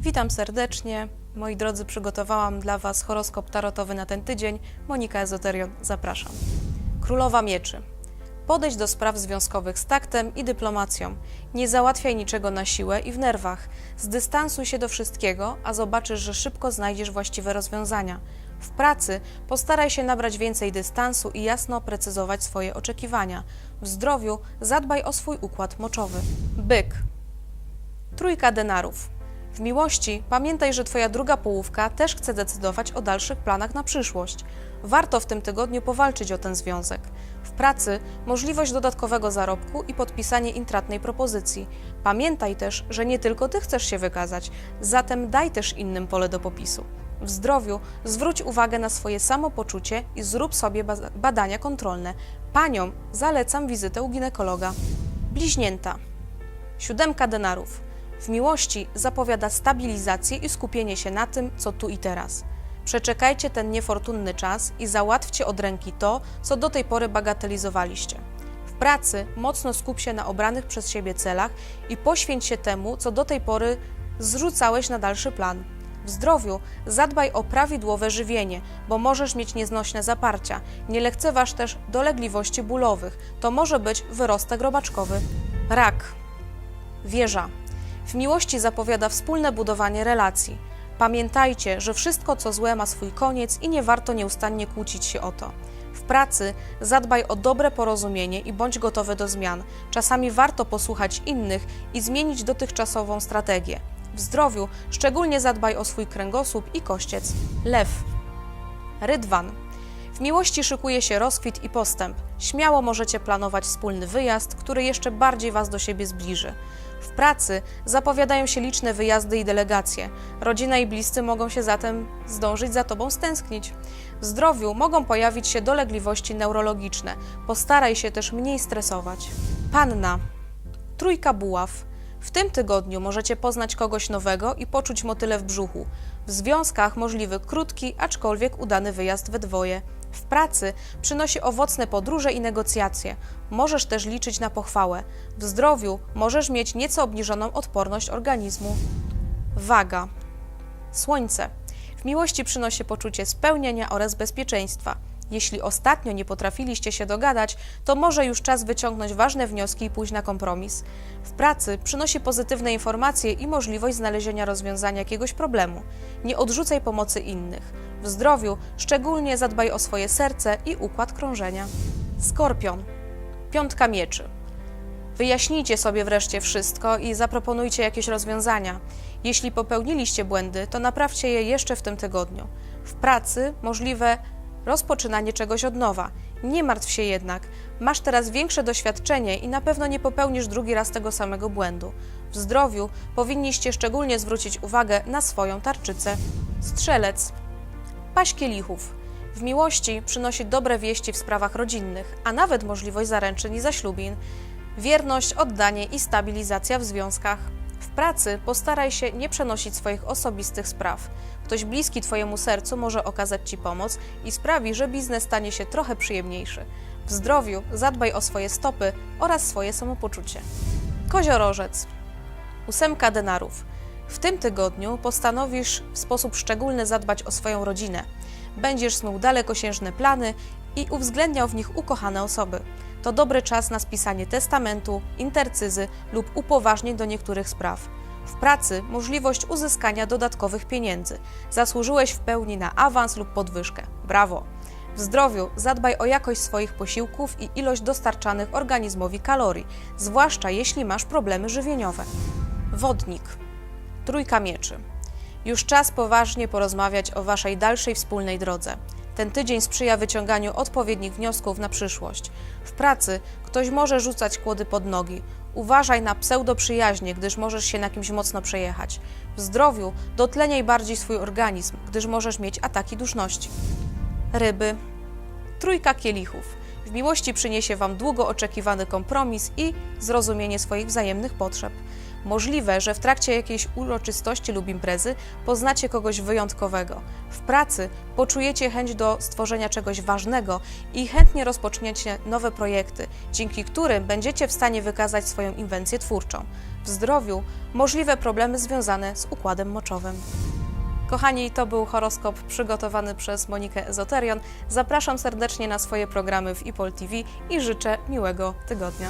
Witam serdecznie. Moi drodzy, przygotowałam dla Was horoskop tarotowy na ten tydzień. Monika Ezoterion, zapraszam. Królowa Mieczy. Podejdź do spraw związkowych z taktem i dyplomacją. Nie załatwiaj niczego na siłę i w nerwach. Zdystansuj się do wszystkiego, a zobaczysz, że szybko znajdziesz właściwe rozwiązania. W pracy postaraj się nabrać więcej dystansu i jasno precyzować swoje oczekiwania. W zdrowiu zadbaj o swój układ moczowy. Byk. Trójka denarów. W miłości pamiętaj, że Twoja druga połówka też chce decydować o dalszych planach na przyszłość. Warto w tym tygodniu powalczyć o ten związek. W pracy możliwość dodatkowego zarobku i podpisanie intratnej propozycji. Pamiętaj też, że nie tylko Ty chcesz się wykazać, zatem daj też innym pole do popisu. W zdrowiu zwróć uwagę na swoje samopoczucie i zrób sobie badania kontrolne. Paniom zalecam wizytę u ginekologa. Bliźnięta. Siódemka denarów. W miłości zapowiada stabilizację i skupienie się na tym, co tu i teraz. Przeczekajcie ten niefortunny czas i załatwcie od ręki to, co do tej pory bagatelizowaliście. W pracy mocno skup się na obranych przez siebie celach i poświęć się temu, co do tej pory zrzucałeś na dalszy plan. W zdrowiu zadbaj o prawidłowe żywienie, bo możesz mieć nieznośne zaparcia. Nie lekceważ też dolegliwości bólowych. To może być wyrostek robaczkowy. Rak. Wieża. W miłości zapowiada wspólne budowanie relacji. Pamiętajcie, że wszystko co złe ma swój koniec i nie warto nieustannie kłócić się o to. W pracy zadbaj o dobre porozumienie i bądź gotowy do zmian. Czasami warto posłuchać innych i zmienić dotychczasową strategię. W zdrowiu szczególnie zadbaj o swój kręgosłup i kościec. Lew. Rydwan. W miłości szykuje się rozkwit i postęp. Śmiało możecie planować wspólny wyjazd, który jeszcze bardziej Was do siebie zbliży. W pracy zapowiadają się liczne wyjazdy i delegacje. Rodzina i bliscy mogą się zatem zdążyć za Tobą stęsknić. W zdrowiu mogą pojawić się dolegliwości neurologiczne. Postaraj się też mniej stresować. Panna. Trójka buław. W tym tygodniu możecie poznać kogoś nowego i poczuć motyle w brzuchu. W związkach możliwy krótki, aczkolwiek udany wyjazd we dwoje. W pracy przynosi owocne podróże i negocjacje. Możesz też liczyć na pochwałę. W zdrowiu możesz mieć nieco obniżoną odporność organizmu. Waga. Słońce. W miłości przynosi poczucie spełnienia oraz bezpieczeństwa. Jeśli ostatnio nie potrafiliście się dogadać, to może już czas wyciągnąć ważne wnioski i pójść na kompromis. W pracy przynosi pozytywne informacje i możliwość znalezienia rozwiązania jakiegoś problemu. Nie odrzucaj pomocy innych. W zdrowiu szczególnie zadbaj o swoje serce i układ krążenia. Skorpion. Piątka mieczy. Wyjaśnijcie sobie wreszcie wszystko i zaproponujcie jakieś rozwiązania. Jeśli popełniliście błędy, to naprawcie je jeszcze w tym tygodniu. W pracy możliwe rozpoczynanie czegoś od nowa. Nie martw się jednak. Masz teraz większe doświadczenie i na pewno nie popełnisz drugi raz tego samego błędu. W zdrowiu powinniście szczególnie zwrócić uwagę na swoją tarczycę. Strzelec. Paść kielichów. W miłości przynosi dobre wieści w sprawach rodzinnych, a nawet możliwość zaręczyn i zaślubin. Wierność, oddanie i stabilizacja w związkach. W pracy postaraj się nie przenosić swoich osobistych spraw. Ktoś bliski Twojemu sercu może okazać Ci pomoc i sprawi, że biznes stanie się trochę przyjemniejszy. W zdrowiu zadbaj o swoje stopy oraz swoje samopoczucie. Koziorożec. Ósemka denarów. W tym tygodniu postanowisz w sposób szczególny zadbać o swoją rodzinę. Będziesz snuł dalekosiężne plany i uwzględniał w nich ukochane osoby. To dobry czas na spisanie testamentu, intercyzy lub upoważnień do niektórych spraw. W pracy możliwość uzyskania dodatkowych pieniędzy. Zasłużyłeś w pełni na awans lub podwyżkę. Brawo! W zdrowiu zadbaj o jakość swoich posiłków i ilość dostarczanych organizmowi kalorii, zwłaszcza jeśli masz problemy żywieniowe. Wodnik. Trójka mieczy. Już czas poważnie porozmawiać o Waszej dalszej wspólnej drodze. Ten tydzień sprzyja wyciąganiu odpowiednich wniosków na przyszłość. W pracy ktoś może rzucać kłody pod nogi. Uważaj na pseudoprzyjaźnie, gdyż możesz się na kimś mocno przejechać. W zdrowiu dotleniaj bardziej swój organizm, gdyż możesz mieć ataki duszności. Ryby. Trójka kielichów. W miłości przyniesie Wam długo oczekiwany kompromis i zrozumienie swoich wzajemnych potrzeb. Możliwe, że w trakcie jakiejś uroczystości lub imprezy poznacie kogoś wyjątkowego. W pracy poczujecie chęć do stworzenia czegoś ważnego i chętnie rozpoczniecie nowe projekty, dzięki którym będziecie w stanie wykazać swoją inwencję twórczą. W zdrowiu możliwe problemy związane z układem moczowym. Kochani, to był horoskop przygotowany przez Monikę Ezoterion. Zapraszam serdecznie na swoje programy w IPOL TV i życzę miłego tygodnia.